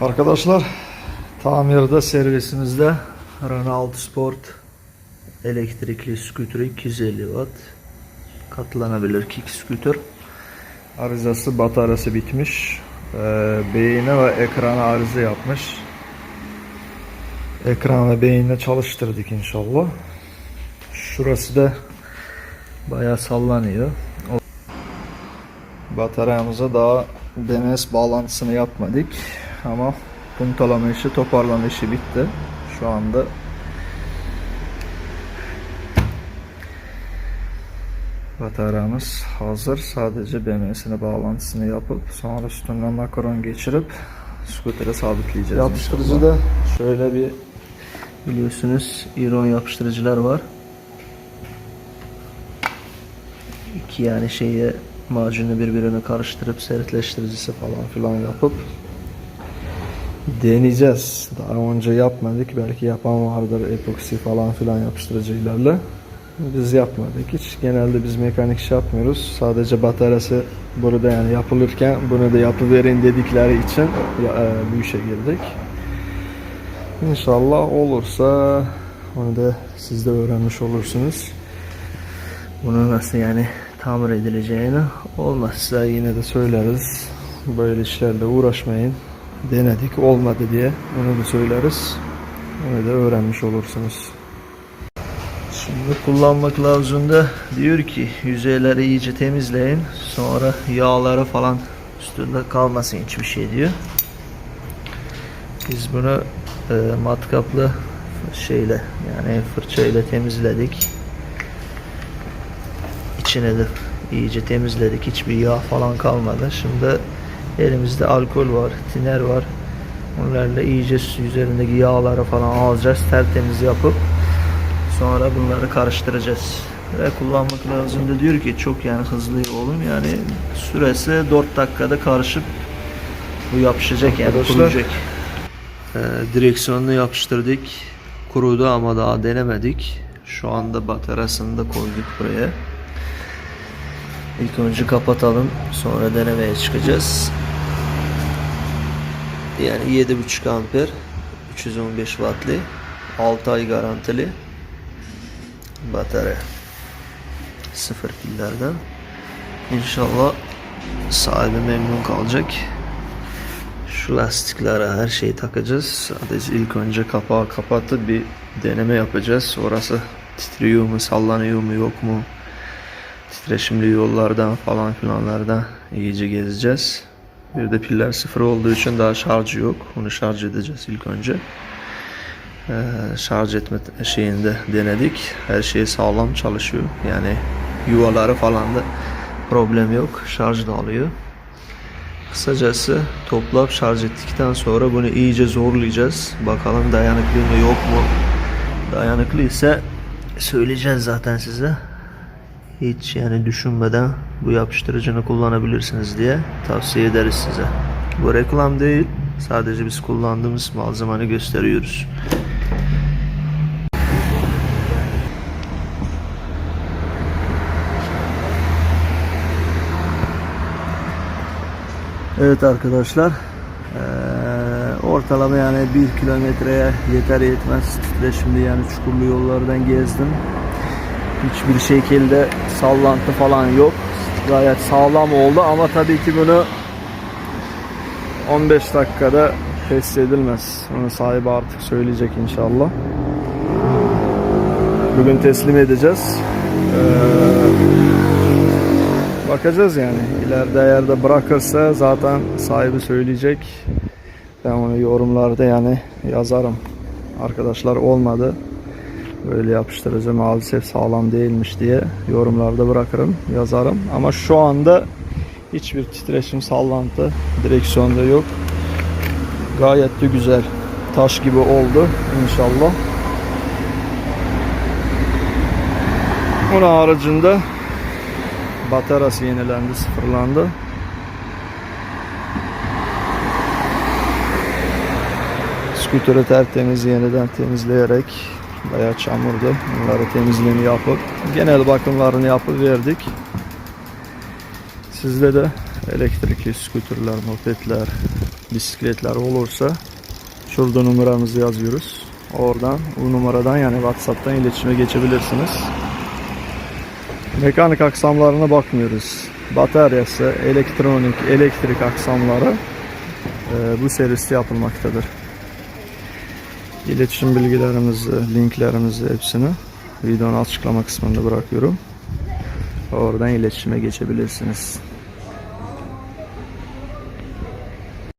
Arkadaşlar tamirde servisimizde Renault Sport elektrikli scooter 250 watt katlanabilir kick scooter. Arızası bataryası bitmiş. Ee, beyine ve ekrana arıza yapmış. Ekran ve beyinle çalıştırdık inşallah. Şurası da bayağı sallanıyor. Bataryamıza daha DNS bağlantısını yapmadık ama puntalama işi, toparlama işi bitti. Şu anda bataryamız hazır. Sadece BMS'ine bağlantısını yapıp sonra üstünden makaron geçirip skutere sabitleyeceğiz. Yapıştırıcıda şöyle bir biliyorsunuz iron yapıştırıcılar var. İki yani şeye macunu birbirine karıştırıp sertleştiricisi falan filan yapıp deneyeceğiz. Daha önce yapmadık. Belki yapan vardır epoksi falan filan yapıştırıcılarla. Biz yapmadık hiç. Genelde biz mekanik iş yapmıyoruz. Sadece bataryası burada yani yapılırken bunu da yapıverin dedikleri için e, bu işe girdik. İnşallah olursa onu da siz de öğrenmiş olursunuz. Bunu nasıl yani tamir edileceğini olmazsa yine de söyleriz. Böyle işlerle uğraşmayın. Denedik olmadı diye onu da söyleriz. Onu da öğrenmiş olursunuz. Şimdi kullanma kılavuzunda diyor ki yüzeyleri iyice temizleyin. Sonra yağları falan üstünde kalmasın hiçbir şey diyor. Biz bunu e, matkaplı şeyle yani fırçayla temizledik. İçine de iyice temizledik. Hiçbir yağ falan kalmadı. Şimdi elimizde alkol var, tiner var. Onlarla iyice üzerindeki yağları falan alacağız. Tertemiz yapıp sonra bunları karıştıracağız. Ve kullanma kılavuzunda diyor ki çok yani hızlı oğlum yani süresi 4 dakikada karışıp bu yapışacak yani kuruyacak. Ee, direksiyonunu yapıştırdık. Kurudu ama daha denemedik. Şu anda bataryasını da koyduk buraya. İlk önce kapatalım. Sonra denemeye çıkacağız. Yani 7.5 amper 315 wattlı 6 ay garantili batarya. Sıfır pillerden. İnşallah sahibi memnun kalacak. Şu lastiklere her şeyi takacağız. Sadece ilk önce kapağı kapatıp bir deneme yapacağız. Orası titriyor mu, sallanıyor mu, yok mu? Titreşimli yollardan falan filanlardan iyice gezeceğiz. Bir de piller sıfır olduğu için daha şarjı yok. Onu şarj edeceğiz ilk önce. Ee, şarj etme şeyinde denedik. Her şey sağlam çalışıyor. Yani yuvaları falan da problem yok. Şarj da alıyor. Kısacası toplam şarj ettikten sonra bunu iyice zorlayacağız. Bakalım dayanıklı mı yok mu? Dayanıklı ise söyleyeceğiz zaten size. Hiç yani düşünmeden bu yapıştırıcını kullanabilirsiniz diye tavsiye ederiz size. Bu reklam değil. Sadece biz kullandığımız malzemeyi gösteriyoruz. Evet arkadaşlar ortalama yani bir kilometreye yeter yetmez titreşimli yani çukurlu yollardan gezdim hiçbir şekilde sallantı falan yok gayet sağlam oldu ama tabii ki bunu 15 dakikada test edilmez onun sahibi artık söyleyecek inşallah bugün teslim edeceğiz Eee Bakacağız yani. İleride eğer de bırakırsa zaten sahibi söyleyecek. Ben onu yorumlarda yani yazarım. Arkadaşlar olmadı. Böyle yapıştırıcı maalesef sağlam değilmiş diye yorumlarda bırakırım, yazarım. Ama şu anda hiçbir titreşim sallantı direksiyonda yok. Gayet de güzel. Taş gibi oldu inşallah. Onun haricinde bataryası yenilendi, sıfırlandı. Skuteri tertemiz yeniden temizleyerek bayağı çamurdu. Bunları temizliğini yapıp genel bakımlarını yapıp verdik. Sizde de elektrikli skuterler, mopedler, bisikletleri olursa şurada numaramızı yazıyoruz. Oradan bu numaradan yani WhatsApp'tan iletişime geçebilirsiniz. Mekanik aksamlarına bakmıyoruz. Bataryası, elektronik, elektrik aksamları e, bu seriste yapılmaktadır. İletişim bilgilerimizi, linklerimizi hepsini videonun açıklama kısmında bırakıyorum. Oradan iletişime geçebilirsiniz.